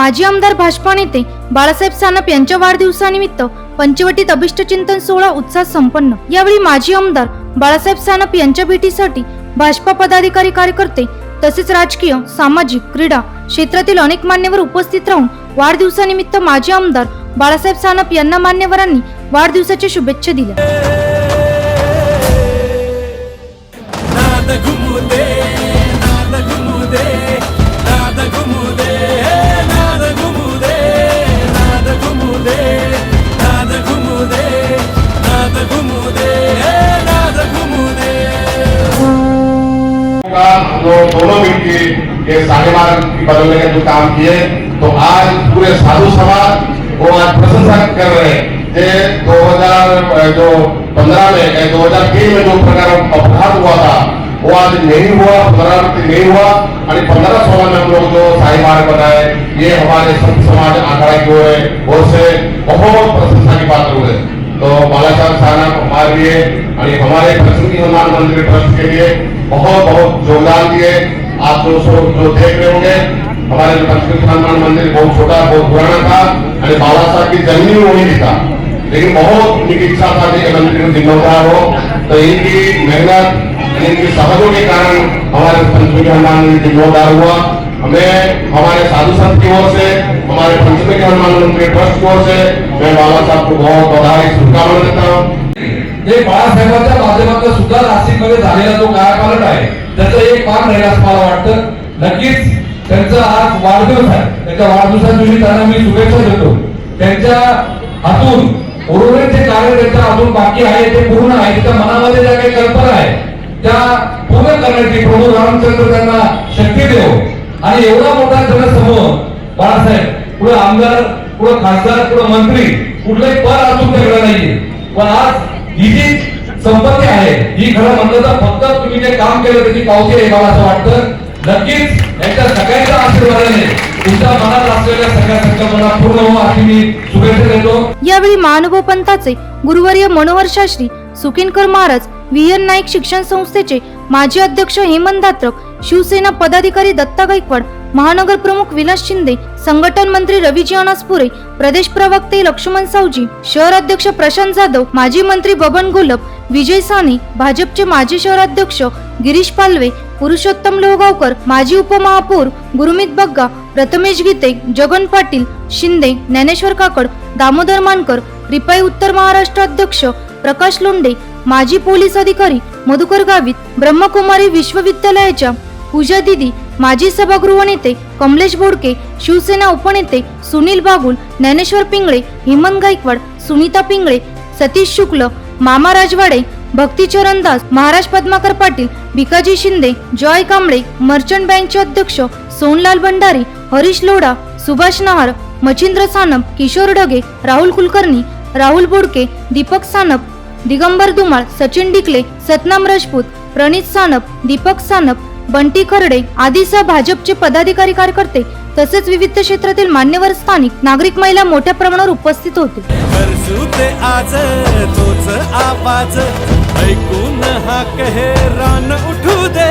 माजी आमदार भाजपा नेते बाळासाहेब सानप यांच्या वाढदिवसानिमित्त पंचवटीत अभिष्ट चिंतन सोहळा उत्साह संपन्न. यावेळी माजी आमदार बाळासाहेब सानप यांच्या भेटीसाठी भाजपा पदाधिकारी कार्यकर्ते तसेच राजकीय सामाजिक क्रीडा क्षेत्रातील अनेक मान्यवर उपस्थित राहून वाढदिवसानिमित्त माजी आमदार बाळासाहेब सानप यांना मान्यवरांनी वाढदिवसाच्या शुभेच्छा दिल्या. का दोनों मिलके ये साढ़े बारह की बदलने का जो काम किए। तो आज पूरे साधु समाज वो आज प्रशंसा कर रहे हैं कि 2000 जो 15 में 2003 में जो प्रकार अपराध हुआ था वो आज नहीं हुआ पुनरावृत्ति नहीं हुआ। और पंद्रह सोलह में हम लोग जो साई मार्ग बनाए ये हमारे संत समाज आंकड़ा की ओर है ओर से बहुत प्रशंसा की बात हो पात्र है। तो बाला साहब साहब हमारे लिए और हमारे प्रसन्न हनुमान मंदिर ट्रस्ट के लिए बहुत बहुत योगदान दिए आप जो सो जो देख रहे होंगे हमारे जो हनुमान मंदिर बहुत छोटा बहुत पुराना था और बाला साहब की जमीन वही भी था। लेकिन बहुत उनकी इच्छा था कि ये मंदिर जिम्मेदार हो तो इनकी मेहनत इनकी सहजों के कारण हमारे पंचमी हनुमान मंदिर जीर्णोद्धार हुआ। हमें हमारे साधु संत की ओर से हमारे पंचमुखी हनुमान मंदिर ट्रस्ट की ओर से मैं बाबा साहब को बहुत बधाई शुभकामना देता हूँ। जे बाळासाहेबांच्या माध्यमातून सुद्धा नाशिकमध्ये झालेला जो कायापालट आहे त्याचं एक पान राहील असं मला वाटतं. नक्कीच त्यांचा आज वाढदिवस आहे. त्याच्या वाढदिवसा दिवशी त्यांना मी शुभेच्छा देतो. त्यांच्या हातून उर्वरित जे कार्य त्यांच्या हातून बाकी आहे ते पूर्ण आहे. त्याच्या मनामध्ये ज्या काही कल्पना आहे त्या पूर्ण करण्याची प्रभू रामचंद्र त्यांना शक्ती देव. आणि एवढा मोठा जनसमूह बाळासाहेब पुढे आमदार पुढे खासदार पुढे मंत्री कुठलंही पद अजून त्याकडे नाहीये. पण आज ही जी संपत्ती आहे ही खरं म्हणलं तर फक्त तुम्ही जे काम केलं त्याची पावती आहे मला असं वाटतं. नक्कीच यांच्या सगळ्यांच्या आशीर्वादाने यावेळी महानुभव पंताचे गुरुवर्य मनोहर शास्त्री सुकिनकर महाराज व्ही नाईक शिक्षण संस्थेचे माजी अध्यक्ष हेमंत धात्रक शिवसेना पदाधिकारी दत्ता गायकवाड महानगर प्रमुख विलास शिंदे संघटन मंत्री रवीजी अनासपुरे प्रदेश प्रवक्ते लक्ष्मण सावजी शहर अध्यक्ष प्रशांत जाधव माजी मंत्री बबन गोलप विजय साने भाजपचे माजी शहराध्यक्ष गिरीश पालवे पुरुषोत्तम लोहगावकर माजी उपमहापौर गुरुमित बग्गा प्रथमेश गीते जगन पाटील शिंदे ज्ञानेश्वर काकड दामोदर मानकर रिपाई उत्तर महाराष्ट्र अध्यक्ष प्रकाश लोंडे माजी पोलीस अधिकारी मधुकर गावित ब्रह्मकुमारी विश्वविद्यालयाच्या पूजा दिदी माजी सभागृह नेते कमलेश बोडके शिवसेना उपनेते सुनील बागुल ज्ञानेश्वर पिंगळे हेमंत गायकवाड सुनीता पिंगळे सतीश शुक्ल मामा राजवाडे भक्तीचरण दास महाराज पद्माकर पाटील भिकाजी शिंदे जॉय कांबळे मर्चंट बँकचे अध्यक्ष सोनलाल भंडारी हरीश लोढा सुभाष नहार मच्छिंद्र सानप किशोर डगे राहुल कुलकर्णी राहुल बोडके दीपक सानप दिगंबर दुमाळ सचिन डिकले सतनाम राजपूत प्रणित सानप दीपक सानप बंटी खर्डे आदीसह भाजपचे पदाधिकारी कार्यकर्ते तसेच विविध क्षेत्रातील मान्यवर स्थानिक नागरिक महिला मोठ्या प्रमाणावर उपस्थित होते. दे.